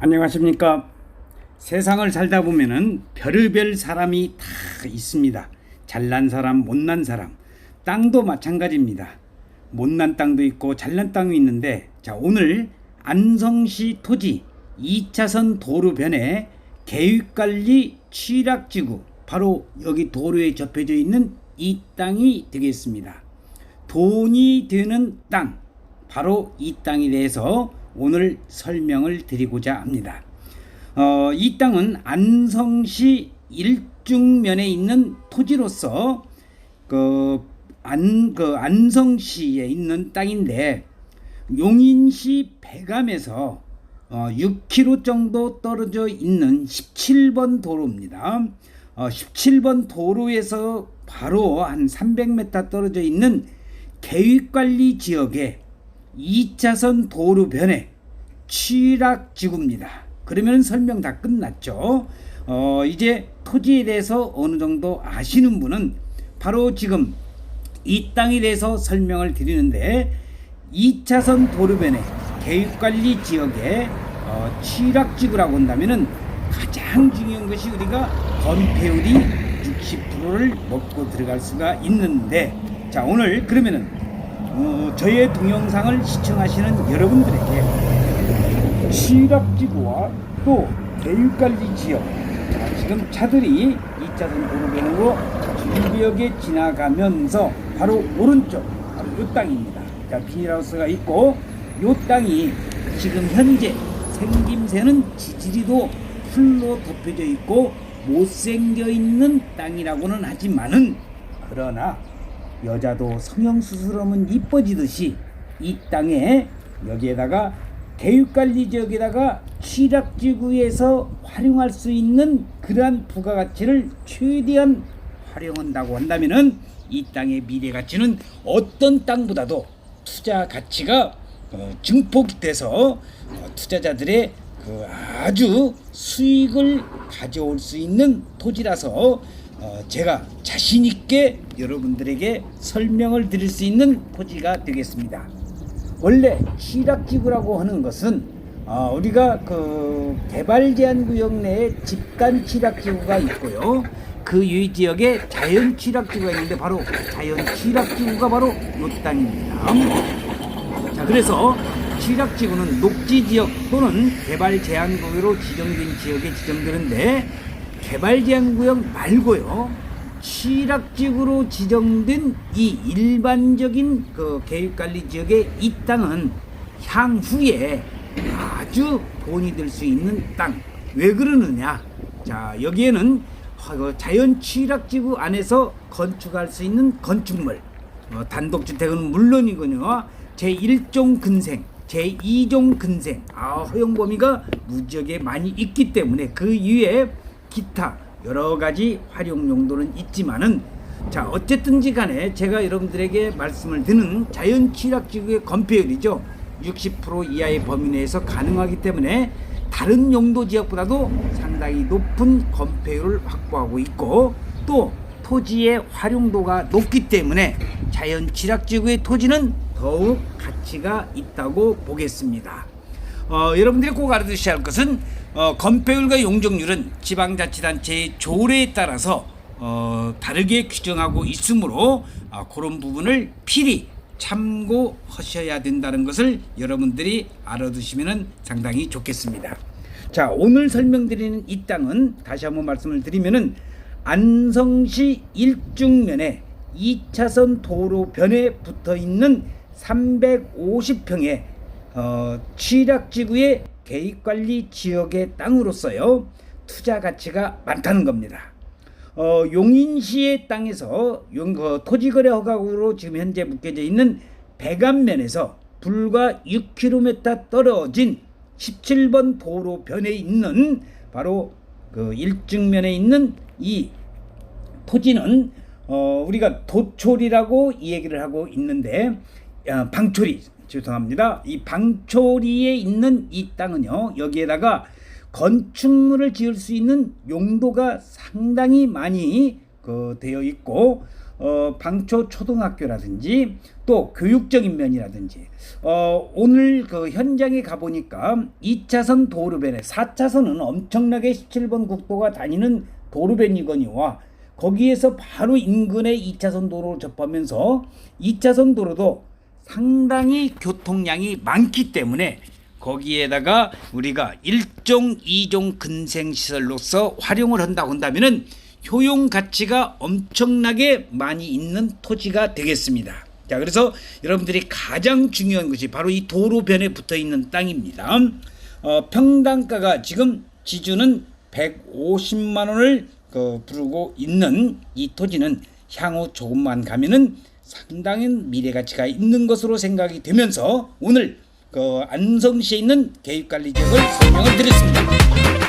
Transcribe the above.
안녕하십니까. 세상을 살다 보면은 별의별 사람이 다 있습니다. 잘난 사람, 못난 사람. 땅도 마찬가지입니다. 못난 땅도 있고 잘난 땅이 있는데 자, 오늘 안성시 토지 2차선 도로변에 계획관리 취락지구 바로 여기 도로에 접해져 있는 이 땅이 되겠습니다. 돈이 되는 땅 바로 이 땅에 대해서 오늘 설명을 드리고자 합니다. 어, 이 땅은 안성시 일중면에 있는 토지로서 그, 안, 그 안성시에 있는 땅인데 용인시 배감에서 어, 6km 정도 떨어져 있는 17번 도로입니다. 어, 17번 도로에서 바로 한 300m 떨어져 있는 계획관리 지역에 2차선 도로변에 취락지구입니다. 그러면 설명 다 끝났죠. 어, 이제 토지에 대해서 어느 정도 아시는 분은 바로 지금 이 땅에 대해서 설명을 드리는데 2차선 도로변에 계획관리 지역에 어, 취락지구라고 한다면은 가장 중요한 것이 우리가 건폐율이 60%를 먹고 들어갈 수가 있는데 자 오늘 그러면은 어, 저의 동영상을 시청하시는 여러분들에게 취락지구와 또 계획관리 지역 자, 지금 차들이 2차선 도로변으로 길지역에 지나가면서 바로 오른쪽 바로 이 땅입니다. 자 비닐하우스가 있고 이 땅이 지금 현재 생김새는 지지리도 풀로 덮여져 있고 못생겨 있는 땅이라고는 하지만은 그러나 여자도 성형수술하면 이뻐지듯이 이 땅에 여기에다가 계획관리 지역에다가 취락지구에서 활용할 수 있는 그러한 부가가치를 최대한 활용한다고 한다면은 이 땅의 미래 가치는 어떤 땅보다도 투자 가치가 어, 증폭돼서 어, 투자자들의 그 아주 수익을 가져올 수 있는 토지라서 어, 제가 자신 있게 여러분들에게 설명을 드릴 수 있는 토지가 되겠습니다. 원래 취락지구라고 하는 것은 어, 우리가 그 개발 제한 구역 내에 집간 취락지구가 있고요. 그유 지역에 자연 취락지구가 있는데 바로 자연 취락지구가 바로 이 땅입니다. 자, 그래서 취락지구는 녹지 지역 또는 개발 제한 구역으로 지정된 지역에 지정되는데 개발 제한 구역 말고요. 취락지구로 지정된 이 일반적인 그 계획관리 지역의 이 땅은 향후에 아주 돈이 될 수 있는 땅. 왜 그러느냐? 자, 여기에는 그 자연 취락지구 안에서 건축할 수 있는 건축물. 어, 단독주택은 물론이거든요. 제1종 근생, 제2종 근생, 아, 허용 범위가 무지하게 많이 있기 때문에 그 이외에 기타 여러 가지 활용 용도는 있지만은 자 어쨌든지 간에 제가 여러분들에게 말씀을 드는 자연 취락지구의 건폐율이죠 60% 이하의 범위 내에서 가능하기 때문에 다른 용도 지역보다도 상당히 높은 건폐율을 확보하고 있고 또 토지의 활용도가 높기 때문에 자연 취락지구의 토지는 더욱 가치가 있다고 보겠습니다. 어, 여러분들이 꼭 알아두셔야 할 것은 어, 건폐율과 용적률은 지방자치단체의 조례에 따라서 어, 다르게 규정하고 있으므로 어, 그런 부분을 필히 참고하셔야 된다는 것을 여러분들이 알아두시면 상당히 좋겠습니다. 자 오늘 설명드리는 이 땅은 다시 한번 말씀을 드리면은 안성시 일중면에 2차선 도로변에 붙어 있는 350평의 어, 취락지구의 계획관리 지역의 땅으로서요 투자 가치가 많다는 겁니다. 어, 용인시의 땅에서 용, 그 토지거래 허가구로 지금 현재 묶여져 있는 백안면에서 불과 6km 떨어진 17번 도로변에 있는 바로 그 일증면에 있는 이 토지는 어, 우리가 도초리라고 이 얘기를 하고 있는데 어, 방초리 죄송합니다. 이 방초리에 있는 이 땅은요 여기에다가 건축물을 지을 수 있는 용도가 상당히 많이 그 되어 있고 어, 방초 초등학교라든지 또 교육적인 면이라든지 어, 오늘 그 현장에 가보니까 2차선 도로변에 4차선은 엄청나게 17번 국도가 다니는 도로변이거니와 거기에서 바로 인근에 2차선 도로를 접하면서 2차선 도로도 상당히 교통량이 많기 때문에 거기에다가 우리가 일종 이종 근생 시설로서 활용을 한다고 한다면은 효용 가치가 엄청나게 많이 있는 토지가 되겠습니다. 자, 그래서 여러분들이 가장 중요한 것이 바로 이 도로변에 붙어 있는 땅입니다. 어, 평당가가 지금 지주는 150만 원을 그 부르고 있는 이 토지는 향후 조금만 가면은 상당히 미래 가치가 있는 것으로 생각이 되면서 오늘 그 안성시에 있는 계획관리 지역을 설명을 드렸습니다.